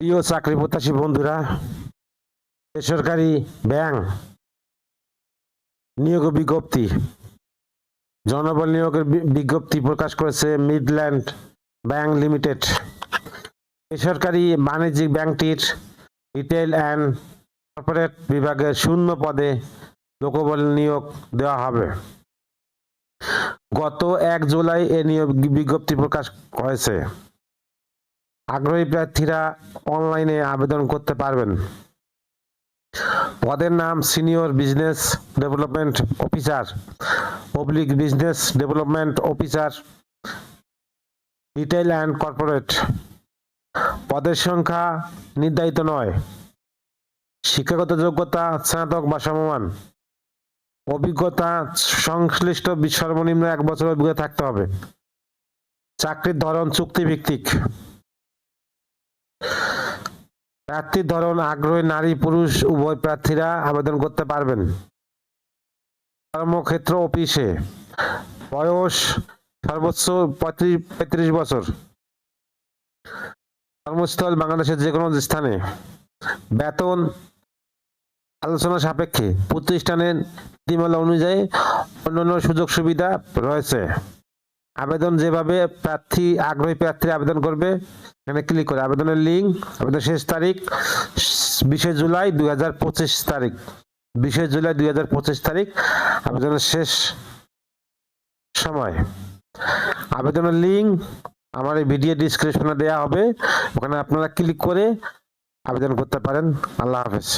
প্রিয় চাকরি প্রত্যাশী বন্ধুরা, বেসরকারি ব্যাংক নিয়োগ বিজ্ঞপ্তি। জনবল নিয়োগের বিজ্ঞপ্তি প্রকাশ করেছে মিডল্যান্ড ব্যাংক লিমিটেড। বেসরকারি বাণিজ্যিক ব্যাংকটির রিটেল অ্যান্ড কর্পোরেট বিভাগের শূন্য পদে লোকবল নিয়োগ দেওয়া হবে। গত এক জুলাই এ নিয়োগ বিজ্ঞপ্তি প্রকাশ হয়েছে আগ্রহী প্রার্থীরা অনলাইনে আবেদন করতে পারবেন। পদের নাম senior business development officer public business development officer retail and corporate পদের সংখ্যা নির্ধারিত নয়। শিক্ষাগত যোগ্যতা স্নাতক বা সমমান। অভিজ্ঞতা সংশ্লিষ্ট সর্বনিম্ন এক বছর অভিজ্ঞতা থাকতে হবে। চাকরির ধরন চুক্তিভিত্তিক। প্রার্থীর ধরন, আগ্রহী নারী, পুরুষ, উভয় প্রার্থীরা আবেদন করতে পারবেন। কর্মক্ষেত্র অফিসে। বয়স সর্বোচ্চ পঁয়ত্রিশ পঁয়ত্রিশ বছর। কর্মস্থল বাংলাদেশের যে কোনো স্থানে। বেতন আলোচনা সাপেক্ষে প্রতিষ্ঠানের নীতিমালা অনুযায়ী অন্যান্য সুযোগ সুবিধা রয়েছে। আবেদন যেভাবে প্রার্থী, আগ্রহী প্রার্থী আবেদন করবে, এখানে ক্লিক করে আবেদনের লিঙ্ক আবেদন শেষ তারিখ, বিশে জুলাই দুই হাজার পঁচিশ তারিখ। বিশে জুলাই দুই হাজার পঁচিশ তারিখ, আবেদনের শেষ সময়। আবেদনের লিঙ্ক আমার এই ভিডিও ডিসক্রিপশনে দেওয়া হবে, ওখানে আপনারা ক্লিক করে আবেদন করতে পারেন। আল্লাহ হাফেজ।